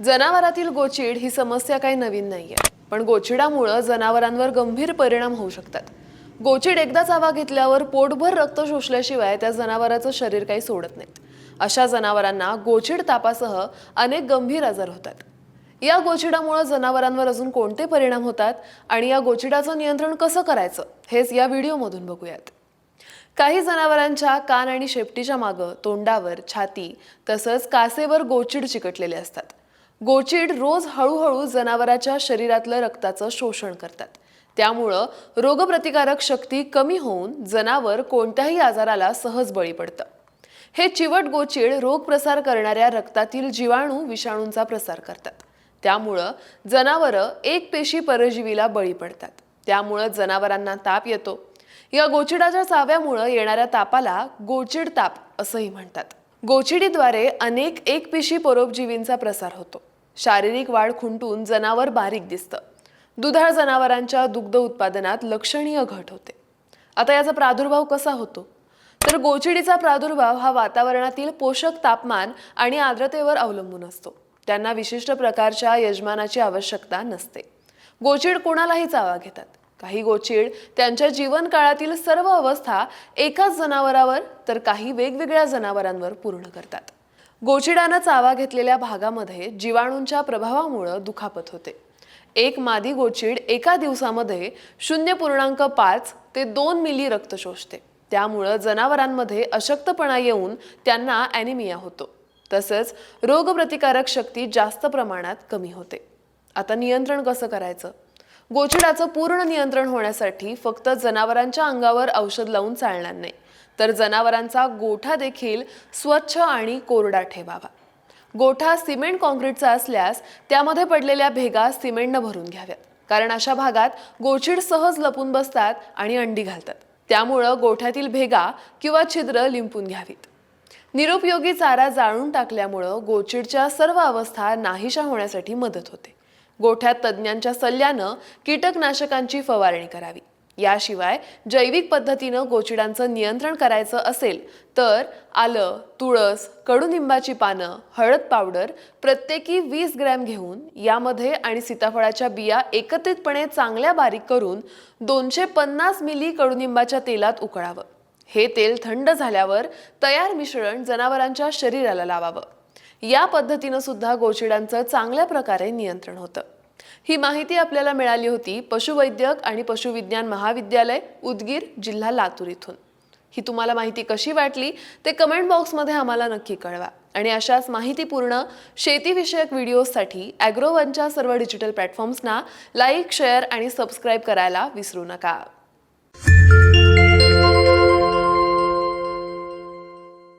जनावरातील गोचिड ही समस्या काही नवीन नाहीये. पण गोचिडामुळं जनावरांवर गंभीर परिणाम होऊ शकतात. गोचिड एकदा चावा घेतल्यावर पोटभर रक्त शोषल्याशिवाय त्या जनावराचं शरीर काही सोडत नाहीत अशा जनावरांना गोचिड तापासह अनेक गंभीर आजार होतात. या गोचिडामुळे जनावरांवर अजून कोणते परिणाम होतात आणि या गोचिडाचं नियंत्रण कसं करायचं हेच या व्हिडिओमधून बघूयात. काही जनावरांच्या कान आणि शेपटीच्या मागं तोंडावर छाती तसंच कासेवर गोचिड चिकटलेले असतात. गोचिड रोज हळूहळू जनावराच्या शरीरातलं रक्ताचं शोषण करतात. त्यामुळं रोगप्रतिकारक शक्ती कमी होऊन जनावर कोणत्याही आजाराला सहज बळी पडतं. हे चिवट गोचिड रोग प्रसार करणाऱ्या रक्तातील जीवाणू विषाणूंचा प्रसार करतात. त्यामुळं जनावरं एक पेशी परजीवीला बळी पडतात. त्यामुळं जनावरांना ताप येतो. या गोचिडाच्या चाव्यामुळं येणाऱ्या तापाला गोचिड ताप असंही म्हणतात. गोचिडीद्वारे अनेक एकपेशी परोपजीवींचा प्रसार होतो. शारीरिक वाढ खुंटून जनावर बारीक दिसतं. दुधाळ जनावरांच्या दुग्ध उत्पादनात लक्षणीय घट होते. आता याचा प्रादुर्भाव कसा होतो? तर गोचिडीचा प्रादुर्भाव हा वातावरणातील पोषक तापमान आणि आर्द्रतेवर अवलंबून असतो. त्यांना विशिष्ट प्रकारच्या यजमानाची आवश्यकता नसते. गोचिड कोणालाही चावा घेतात. काही गोचिड त्यांच्या जीवन काळातील सर्व अवस्था एकाच जनावरावर तर काही वेगवेगळ्या जनावरांवर पूर्ण करतात. गोचिडानं चावा घेतलेल्या भागामध्ये जीवाणूंच्या प्रभावामुळं दुखापत होते. एक मादी गोचिड एका दिवसामध्ये शून्य पूर्णांक पाच ते दोन मिली रक्त शोषते. त्यामुळं जनावरांमध्ये अशक्तपणा येऊन त्यांना ॲनिमिया होतो. तसंच रोगप्रतिकारक शक्ती जास्त प्रमाणात कमी होते. आता नियंत्रण कसं करायचं? गोचिडाचं पूर्ण नियंत्रण होण्यासाठी फक्त जनावरांच्या अंगावर औषध लावून चालणार नाही. तर जनावरांचा गोठा देखील स्वच्छ आणि कोरडा ठेवावा. गोठा सिमेंट कॉन्क्रीटचा असल्यास त्यामध्ये पडलेल्या भेगा सिमेंटनं भरून घ्याव्यात. कारण अशा भागात गोचिड सहज लपून बसतात आणि अंडी घालतात. त्यामुळं गोठ्यातील भेगा किंवा छिद्र लिंपून घ्यावीत. निरुपयोगी चारा जाळून टाकल्यामुळं गोचिडच्या सर्व अवस्था नाहीशा होण्यासाठी मदत होते. गोठ्यात तज्ज्ञांच्या सल्ल्यानं कीटकनाशकांची फवारणी करावी. याशिवाय जैविक पद्धतीनं गोचिडांचं नियंत्रण करायचं असेल तर आलं तुळस कडुनिंबाची पानं हळद पावडर प्रत्येकी वीस ग्रॅम घेऊन यामध्ये आणि सीताफळाच्या बिया एकत्रितपणे चांगल्या बारीक करून दोनशे पन्नास मिली कडुनिंबाच्या तेलात उकळावं. हे तेल थंड झाल्यावर तयार मिश्रण जनावरांच्या शरीराला लावावं. या पद्धतीनं सुद्धा गोचिडांचं चांगल्या प्रकारे नियंत्रण होतं. ही माहिती आपल्याला मिळाली होती पशुवैद्यक आणि पशुविज्ञान महाविद्यालय उदगीर जिल्हा लातूर इथून. ही तुम्हाला माहिती कशी वाटली ते कमेंट बॉक्समध्ये आम्हाला नक्की कळवा. आणि अशाच माहितीपूर्ण शेतीविषयक व्हिडिओजसाठी ॲग्रोवनच्या सर्व डिजिटल प्लॅटफॉर्म्सना लाईक शेअर आणि सबस्क्राईब करायला विसरू नका.